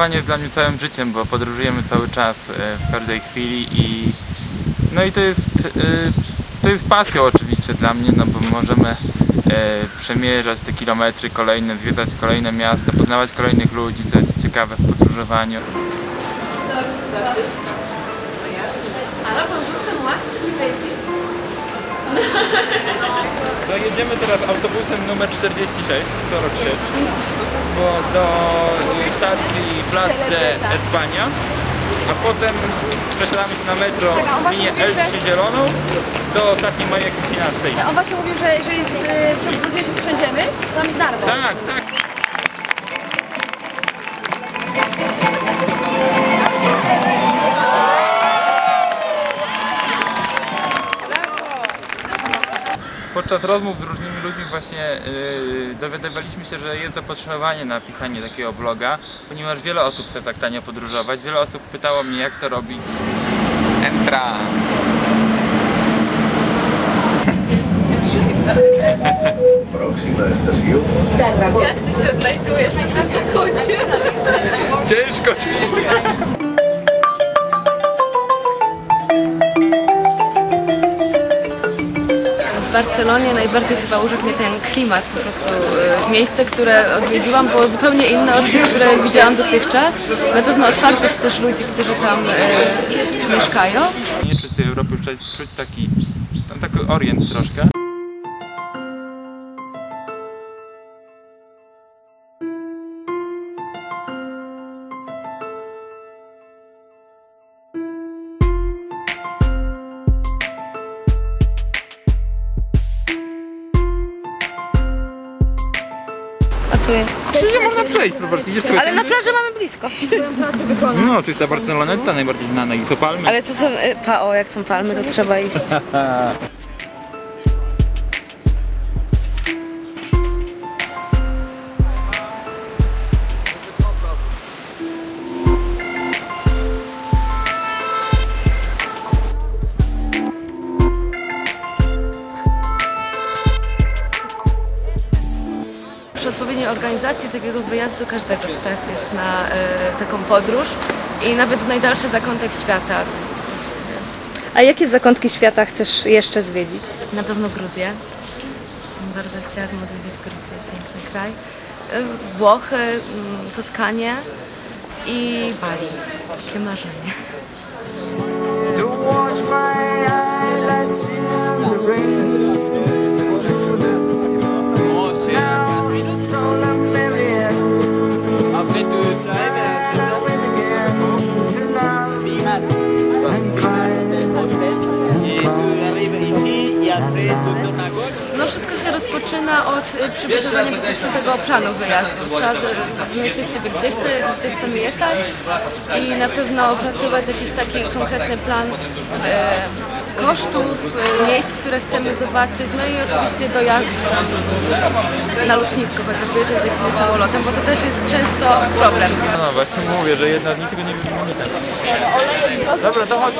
Podróżowanie jest dla mnie całym życiem, bo podróżujemy cały czas e, w każdej chwili i no i to jest e, to jest pasją oczywiście dla mnie, no bo możemy e, przemierzać te kilometry kolejne, zwiedzać kolejne miasta, poznawać kolejnych ludzi, co jest ciekawe w podróżowaniu. Alors bonjour, c'est moi, est-ce jedziemy teraz autobusem numer 46, 46, bo do y, stacji Place de Espania, a potem przesiadamy się na metro linię L3 zieloną do stacji Cristina Station. On właśnie mówił, że jeżeli z, y, przed 20 przejdziemy, to tam jest darmo. Tak, tak. Podczas rozmów z różnymi ludźmi właśnie yy, dowiadywaliśmy się, że jest zapotrzebowanie na pisanie takiego bloga, ponieważ wiele osób chce tak tanio podróżować. Wiele osób pytało mnie jak to robić. Entra. Jak ty się odnajdujesz na tym zachodzie? Ciężko ci. W Barcelonie najbardziej chyba urzekł mnie ten klimat, po prostu e, miejsce, które odwiedziłam było zupełnie inne od tych, które widziałam dotychczas. Na pewno otwartość też ludzi, którzy tam e, mieszkają. Nie czuć tej Europy, czuć, taki, tam taki orient troszkę. A tu jest. Przecież można przejść po prostu, idziesz sobie Ale na plaży mamy blisko. No, to jest ta Barceloneta najbardziej znana i to palmy. Ale to są, y, pa, o jak są palmy, to trzeba iść. Odpowiedniej organizacji takiego wyjazdu każdego stać jest na e, taką podróż i nawet w najdalszy zakątek świata. A jakie zakątki świata chcesz jeszcze zwiedzić? Na pewno Gruzję. Bardzo chciałabym odwiedzić Gruzję, piękny kraj. E, Włochy, mm, Toskanię i Bali. Takie marzenie. No wszystko się rozpoczyna od y, przygotowania po prostu tego planu wyjazdu. Trzeba wymyślić sobie, gdzie, chce, gdzie chcemy jechać i na pewno opracować jakiś taki konkretny plan e, kosztów, e, miejsc, które chcemy zobaczyć, no i oczywiście dojazdu tam na lotnisko, chociażby jeżeli lecimy samolotem, bo to też jest często problem. No właśnie mówię, że jedna z nich tego nie wymienia. Dobra, to chodź,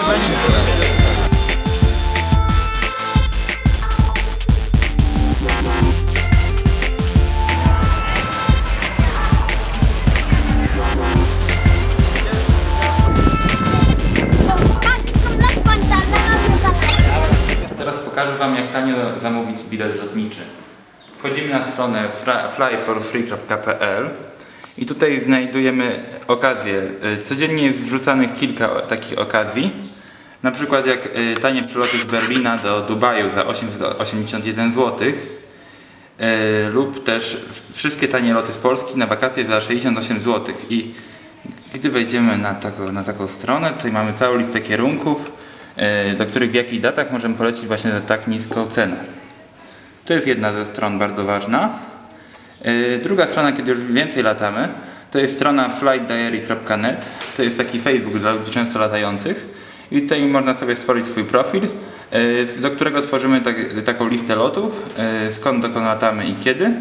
pokażę Wam jak tanio zamówić bilet lotniczy. Wchodzimy na stronę flyforfree.pl i tutaj znajdujemy okazje. Y, Codziennie jest wrzucanych kilka takich okazji. Na przykład jak y, tanie przeloty z Berlina do Dubaju za 881 zł lub też wszystkie tanie loty z Polski na wakacje za 68 zł. I gdy wejdziemy na taką, na taką stronę, tutaj mamy całą listę kierunków, y, do których w jakich datach możemy polecić właśnie za tak niską cenę. To jest jedna ze stron bardzo ważna. Yy, Druga strona, kiedy już więcej latamy, to jest strona flightdiary.net. To jest taki Facebook dla ludzi często latających. I tutaj można sobie stworzyć swój profil, yy, do którego tworzymy tak, taką listę lotów, skąd dokąd latamy i kiedy.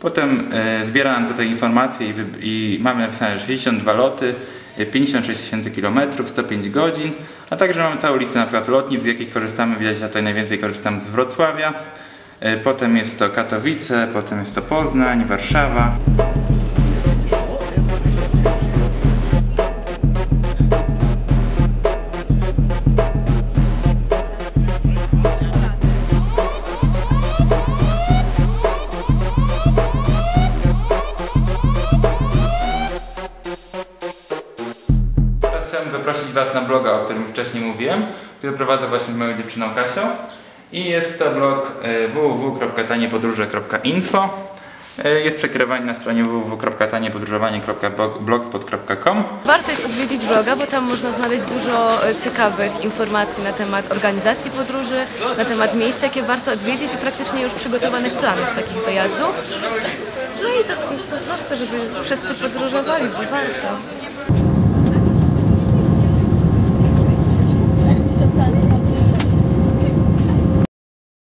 Potem zbiera nam tutaj informacje i, i mamy napisane 62 loty, 56 tysięcy kilometrów, 105 godzin, a także mamy całą listę na przykład lotnisk, z jakich korzystamy. Widać, ja tutaj najwięcej korzystam z Wrocławia. E, Potem jest to Katowice, potem jest to Poznań, Warszawa. Który prowadzę właśnie z moją dziewczyną Kasią. I jest to blog e, www.taniepodróże.info. E, Jest przekierowanie na stronie www.taniepodróżowanie.blogspot.com. Warto jest odwiedzić bloga, bo tam można znaleźć dużo e, ciekawych informacji na temat organizacji podróży, na temat miejsc, jakie warto odwiedzić i praktycznie już przygotowanych planów takich wyjazdów. No i to, to proste, żeby wszyscy podróżowali, bo warto.